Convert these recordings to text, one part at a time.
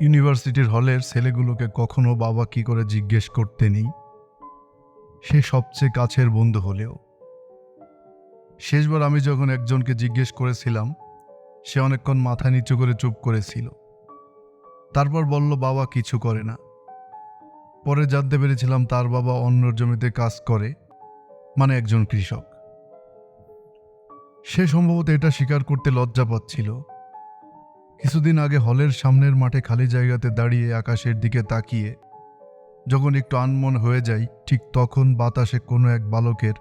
ইউনিভার্সিটির হলের ছেলেগুলোকে কখনো বাবা কি করে জিজ্ঞেস করতেনি সে সবচেয়ে কাছের বন্ধু হলেও। শেষবার আমি যখন একজনকে জিজ্ঞেস করেছিলাম, সে অনেকক্ষণ মাথা নিচু করে চুপ করেছিল। তারপর বলল, বাবা কিছু করে না। পরে জানতে পেরেছিলাম তার বাবা অন্যর জমিতে কাজ করে মানে একজন কৃষক। সে সম্ভবত এটা স্বীকার করতে লজ্জা পাচ্ছিল। কিছুদিন আগে হলের সামনের মাঠে খালি জায়গাতে দাঁড়িয়ে আকাশের দিকে তাকিয়ে, যখন একটু আনমন হয়ে যাই, ঠিক তখন বাতাসে কোনো এক বালকের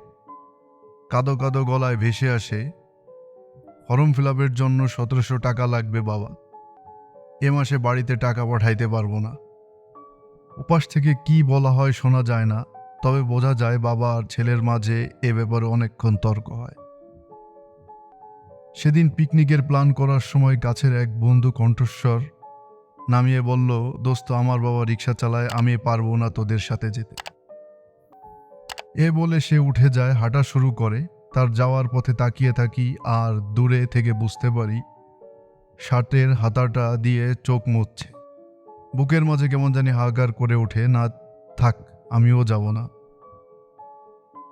কাদো কাদো গলায় ভেসে আসে, ফর্ম ফিল জন্য সতেরোশো টাকা লাগবে বাবা। এ মাসে বাড়িতে টাকা পাঠাইতে পারব না। উপাস থেকে কি বলা হয় শোনা যায় না, তবে বোঝা যায় বাবা আর ছেলের মাঝে এ ব্যাপারে অনেকক্ষণ তর্ক হয়। সেদিন পিকনিকের প্ল্যান করার সময় কাছের এক বন্ধু কণ্ঠস্বর নামিয়ে বলল, দোস্ত, আমার বাবা রিক্সা চালায়, আমি পারব না তোদের সাথে যেতে। এ বলে সে উঠে যায়, হাঁটা শুরু করে। তার যাওয়ার পথে তাকিয়ে থাকি আর দূরে থেকে বুঝতে পারি, শার্টের হাতাটা দিয়ে চোখ মুছছে। বুকের মাঝে কেমন জানি হাহাকার করে ওঠে, না থাক, আমিও যাব না।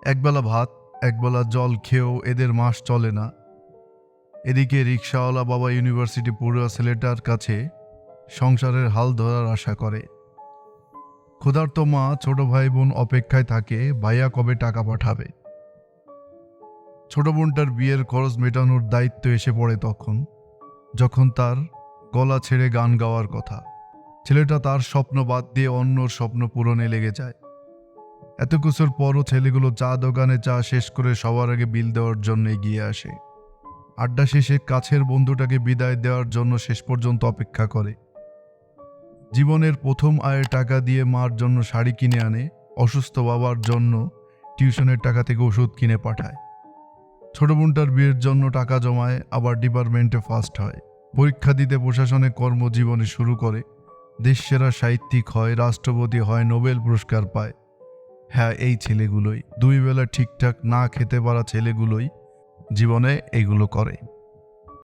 একবেলা ভাত, একবেলা জল খেয়েও এদের মাস চলে না। এদিকে রিক্সাওয়ালা বাবা ইউনিভার্সিটি পড়ুয়া ছেলেটার কাছে সংসারের হাল ধরার আশা করে। ক্ষুধার্ত মা ছোট ভাই বোন অপেক্ষায় থাকে, ভাইয়া কবে টাকা পাঠাবে? ছোট বোনটার বিয়ের খরচ মেটানোর দায়িত্ব এসে পড়ে তখন, যখন তার গলা ছেড়ে গান গাওয়ার কথা। ছেলেটা তার স্বপ্ন বাদ দিয়ে অন্যর স্বপ্ন পূরণে লেগে যায়। এত কিছুর পরও ছেলেগুলো চা দোকানে চা শেষ করে সবার আগে বিল দেওয়ার জন্য এগিয়ে আসে। আড্ডা শেষে কাছের বন্ধুটাকে বিদায় দেওয়ার জন্য শেষ পর্যন্ত অপেক্ষা করে। জীবনের প্রথম আয়ের টাকা দিয়ে মার জন্য শাড়ি কিনে আনে, অসুস্থ বাবার জন্য টিউশনের টাকা থেকে ওষুধ কিনে পাঠায়। ছোট বোনটার বিয়ের জন্য টাকা জমায়, আবার ডিপার্টমেন্টে ফার্স্ট হয়। পরীক্ষা দিতে প্রশাসনে কর্মজীবনে শুরু করে। দেশ সেরা সাহিত্যিক হয়, রাষ্ট্রপতি হয়, নোবেল পুরস্কার পায়। হ্যাঁ এই ছেলেগুলোই। দুই বেলা ঠিকঠাক না খেতে পারা ছেলেগুলোই জীবনে এগুলো করে।